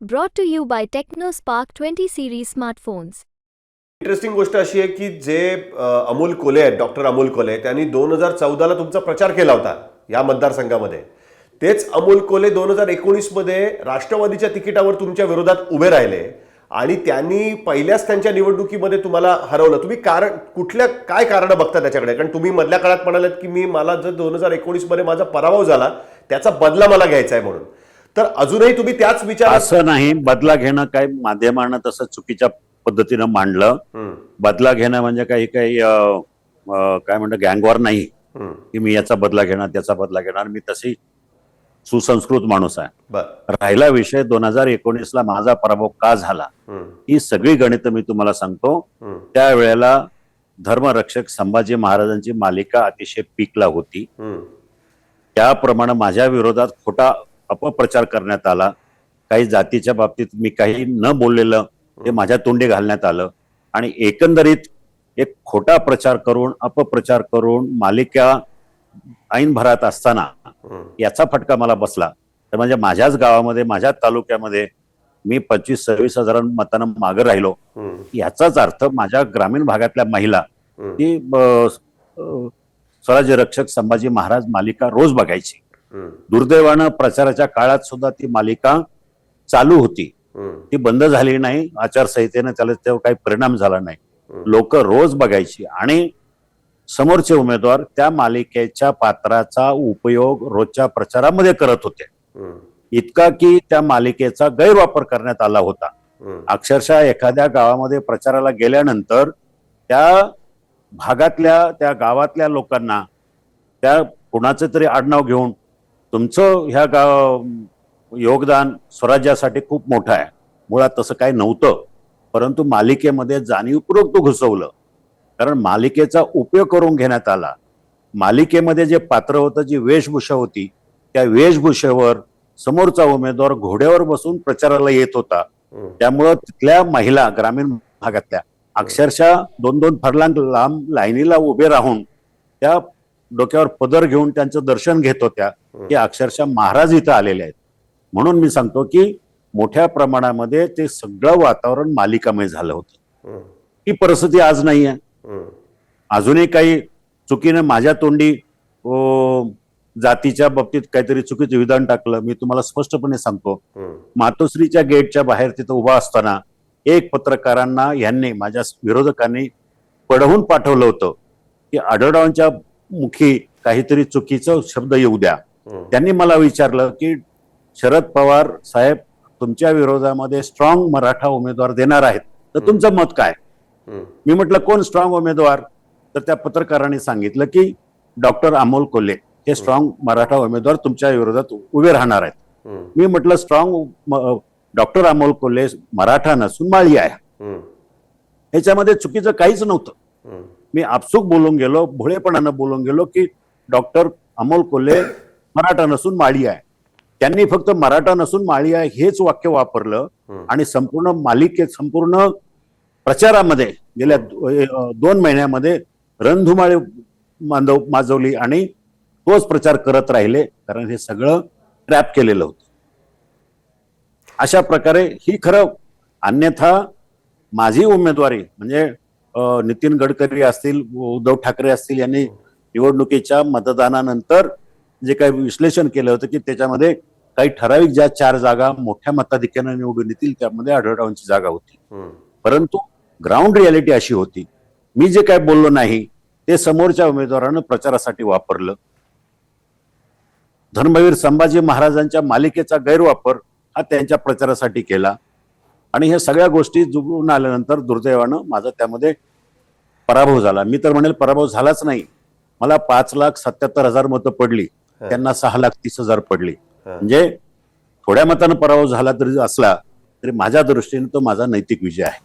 Brought to you by Tecno Spark twenty series smartphones interesting गोष्ट अशी आहे की जे अमोल कोले आहेत डॉक्टर अमोल कोले त्यांनी दोन हजार चौदाला तुमचा प्रचार केला होता या मतदारसंघामध्ये. तेच अमोल कोले दोन हजार एकोणीसमध्ये राष्ट्रवादीच्या तिकिटावर तुमच्या विरोधात उभे राहिले आणि त्यांनी पहिल्याच त्यांच्या निवडणुकीमध्ये तुम्हाला हरवलं. तुम्ही कारण कुठल्या काय कारण बघता त्याच्याकडे? कारण तुम्ही मधल्या काळात म्हणालात की मी मला जर दोन हजार एकोणीसमध्ये माझा पराभव झाला त्याचा बदला मला घ्यायचा आहे म्हणून. तर अजूनही तुम्ही त्याच विचारात असं नाही. बदला घेणं काय माध्यमानं तसं चुकीच्या पद्धतीनं मांडलं. बदला घेणं म्हणजे काही काही काय म्हणतं गँगवॉर नाही. की मी याचा बदला घेणार त्याचा बदला घेणार. मी तशी सुसंस्कृत माणूस आहे. राहिला विषय दोन हजार एकोणीस ला माझा पराभव का झाला? ही सगळी गणितं मी तुम्हाला सांगतो. त्यावेळेला धर्मरक्षक संभाजी महाराजांची मालिका अतिशय पीकला होती. त्याप्रमाणे माझ्या विरोधात खोटा अपप्रचार करण्यात आला. काही जातीच्या बाबतीत मी काही न बोललेलं ते माझ्या तोंडी घालण्यात आलं. आणि एकंदरीत एक खोटा प्रचार करून अपप्रचार करून मालिका ऐन भरात असताना याचा फटका मला बसला. तर म्हणजे माझ्याच गावामध्ये माझ्या तालुक्यामध्ये मी पंचवीस सव्वीस हजार मतानं मागे राहिलो. याचाच अर्थ माझ्या ग्रामीण भागातल्या महिला ती स्वराज्य रक्षक संभाजी महाराज मालिका रोज बघायची. दुर्दैवानं प्रचाराच्या काळात सुद्धा ती मालिका चालू होती. ती बंद झाली नाही. आचारसंहितेनं त्याला त्यावर काही परिणाम झाला नाही. लोक रोज बघायची आणि समोरचे उमेदवार त्या मालिकेच्या पात्राचा उपयोग रोजच्या प्रचारामध्ये करत होते. इतका की त्या मालिकेचा गैरवापर करण्यात आला होता. अक्षरशः एखाद्या गावामध्ये प्रचाराला गेल्यानंतर त्या भागातल्या त्या गावातल्या लोकांना त्या कुणाचं तरी आडनाव घेऊन तुमचं ह्या गाव योगदान स्वराज्यासाठी खूप मोठं आहे. मुळात तसं काही नव्हतं. परंतु मालिकेमध्ये जाणीवपूर्वक तो घुसवलं. कारण मालिकेचा उपयोग करून घेण्यात आला. मालिकेमध्ये जे पात्र होतं जी वेशभूषा होती त्या वेशभूषेवर समोरचा उमेदवार घोड्यावर बसून प्रचाराला येत होता. त्यामुळं तिथल्या महिला ग्रामीण भागातल्या अक्षरशः दोन दोन फरलांग लांब लाईनीला उभे राहून त्या डोक्यावर पदर घेऊन त्यांचं दर्शन घेत होत्या की अक्षरशः महाराज इथं आलेले आहेत. म्हणून मी सांगतो की मोठ्या प्रमाणामध्ये ते सगळं वातावरण मालिकामय झालं होतं. ही. परिस्थिती आज नाही आहे अजूनही काही चुकीने माझ्या तोंडी जातीच्या बाबतीत काहीतरी चुकीचं विधान टाकलं मी तुम्हाला स्पष्टपणे सांगतो. मातोश्रीच्या गेटच्या बाहेर तिथं उभा असताना एक पत्रकारांना यांनी माझ्या विरोधकांनी पढवून पाठवलं होतं की आढळरावांच्या मुखी काहीतरी चुकीचं शब्द येऊ द्या. त्यांनी मला विचारलं की शरद पवार साहेब तुमच्या विरोधामध्ये स्ट्रॉंग मराठा उमेदवार देणार आहेत. तर तुमचं मत काय? मी म्हटलं कोण स्ट्रॉंग उमेदवार? तर त्या पत्रकारांनी सांगितलं की डॉक्टर अमोल कोल्हे हे स्ट्रॉंग मराठा उमेदवार तुमच्या विरोधात उभे राहणार आहेत. मी म्हटलं स्ट्रॉंग डॉक्टर अमोल कोल्हे मराठा नसून माळी आहे. ह्याच्यामध्ये चुकीचं काहीच नव्हतं. मी आपसूक बोलून गेलो भोळेपणानं बोलून गेलो की डॉक्टर अमोल कोल्हे मराठा नसून माळी आहे त्यांनी फक्त मराठा नसून माळी आहे हेच वाक्य वापरलं. आणि संपूर्ण मालिकेत संपूर्ण प्रचारामध्ये गेल्या दोन महिन्यामध्ये रणधुमाळी मांडव माजवली आणि तोच प्रचार करत राहिले कारण हे सगळं ट्रॅप केलेलं होतं अशा प्रकारे ही खरं अन्यथा माझी उमेदवारी म्हणजे नितीन गडकरी असतील उद्धव ठाकरे असतील यांनी निवडणुकीच्या मतदानानंतर जे काही विश्लेषण केलं होतं की त्याच्यामध्ये काही ठराविक ज्या चार जागा मोठ्या मताधिक्यानं निवडून येतील त्यामध्ये आढळरावांची जागा होती. परंतु ग्राउंड रियालिटी अशी होती. मी जे काय बोललो नाही ते समोरच्या उमेदवारानं प्रचारासाठी वापरलं. धर्मवीर संभाजी महाराजांच्या मालिकेचा गैरवापर हा त्यांच्या प्रचारासाठी केला. आणि ह्या सगळ्या गोष्टी जुळून आल्यानंतर दुर्दैवानं माझा त्यामध्ये पराभव झाला. मी तर म्हणेल पराभव झालाच नाही. मला पाच लाख सत्याहत्तर हजार मतं पडली. त्यांना सहा लाख तीस हजार पडली. म्हणजे थोड्या मतानं पराभव झाला तरी असला तरी माझ्या दृष्टीने तो माझा नैतिक विजय आहे.